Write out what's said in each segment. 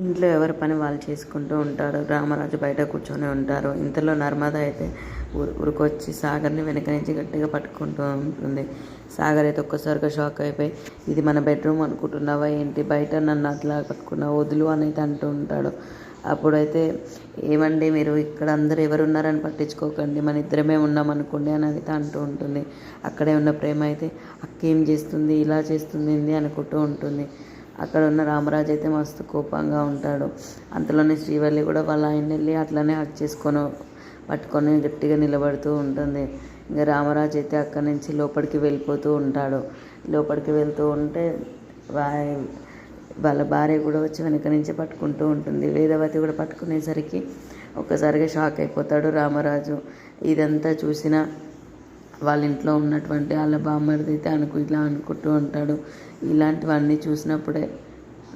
ఇంట్లో ఎవరి పని వాళ్ళు చేసుకుంటూ ఉంటారు రామరాజు బయట కూర్చొని ఉంటారు. ఇంతలో నర్మద అయితే ఊరు సాగర్ని వెనక నుంచి గట్టిగా పట్టుకుంటూ ఉంటుంది. సాగర్ అయితే ఒక్కసారిగా షాక్ అయిపోయి ఇది మన బెడ్రూమ్ అనుకుంటున్నావా ఏంటి? బయట నన్ను అట్లా పట్టుకున్నావు వదులు అని అయితే అంటూ ఉంటాడు. అప్పుడైతే ఏమండి మీరు ఇక్కడ అందరు ఎవరున్నారని పట్టించుకోకండి మన ఇద్దరమే ఉన్నాం అనుకోండి అని అయితే అంటూ ఉంటుంది. అక్కడే ఉన్న ప్రేమ అయితే అక్క ఏం చేస్తుంది? ఇలా చేస్తుంది అనుకుంటూ ఉంటుంది. అక్కడ ఉన్న రామరాజు అయితే మస్తు కోపంగా ఉంటాడు. అంతలోనే శ్రీవల్లి కూడా వాళ్ళ ఆయన వెళ్ళి అట్లనే హక్ చేసుకొని పట్టుకొని గట్టిగా నిలబడుతూ ఉంటుంది. ఇంకా రామరాజు అయితే అక్కడి నుంచి లోపలికి వెళ్ళిపోతూ ఉంటాడు. లోపలికి వెళ్తూ ఉంటే వాళ్ళ భార్య కూడా వచ్చి వెనక నుంచి పట్టుకుంటూ ఉంటుంది. వేదవతి కూడా పట్టుకునేసరికి ఒక్కసారిగా షాక్ అయిపోతాడు రామరాజు. ఇదంతా చూసిన వాళ్ళ ఇంట్లో ఉన్నటువంటి వాళ్ళ బామ్మడిది అయితే అనుకు ఇలా అనుకుంటూ ఉంటాడు. ఇలాంటివన్నీ చూసినప్పుడే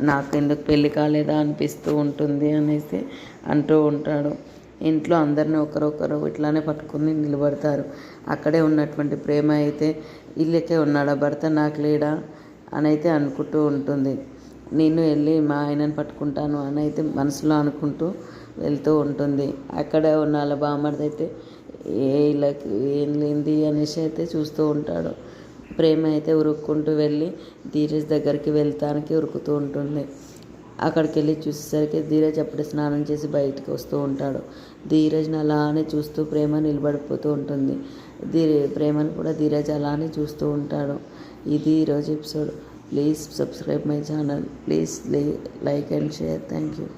నాకు ఎందుకు పెళ్ళి కాలేదా అనిపిస్తూ ఉంటుంది అనేసి అంటూ ఉంటాడు. ఇంట్లో అందరిని ఒకరొకరు ఇట్లానే పట్టుకుని నిలబడతారు. అక్కడే ఉన్నటువంటి ప్రేమ అయితే ఇల్లకే ఉన్నాడా? భర్త నాకు లేడా? అని అయితే అనుకుంటూ ఉంటుంది. నేను వెళ్ళి మా ఆయనను పట్టుకుంటాను అని అయితే మనసులో అనుకుంటూ వెళ్తూ ఉంటుంది. అక్కడే ఉన్న వాళ్ళ బామ్మడిది అయితే ఏ ఇళ్ళకి ఏం లేనిది అనేసి అయితే చూస్తూ ఉంటాడు. ప్రేమ అయితే ఉరుక్కుంటూ వెళ్ళి ధీరజ్ దగ్గరికి వెళ్తానికి ఉరుకుతూ ఉంటుంది. అక్కడికి వెళ్ళి చూసేసరికి ధీరజ్ అప్పుడే స్నానం చేసి బయటకు వస్తూ ఉంటాడు. ధీరజ్ని అలానే చూస్తూ ప్రేమ నిలబడిపోతూ ఉంటుంది. ధీర ప్రేమను కూడా ధీరజ్ అలానే చూస్తూ ఉంటాడు. ఇది ఈరోజు episode. Please subscribe my channel. Please like and share. Thank you.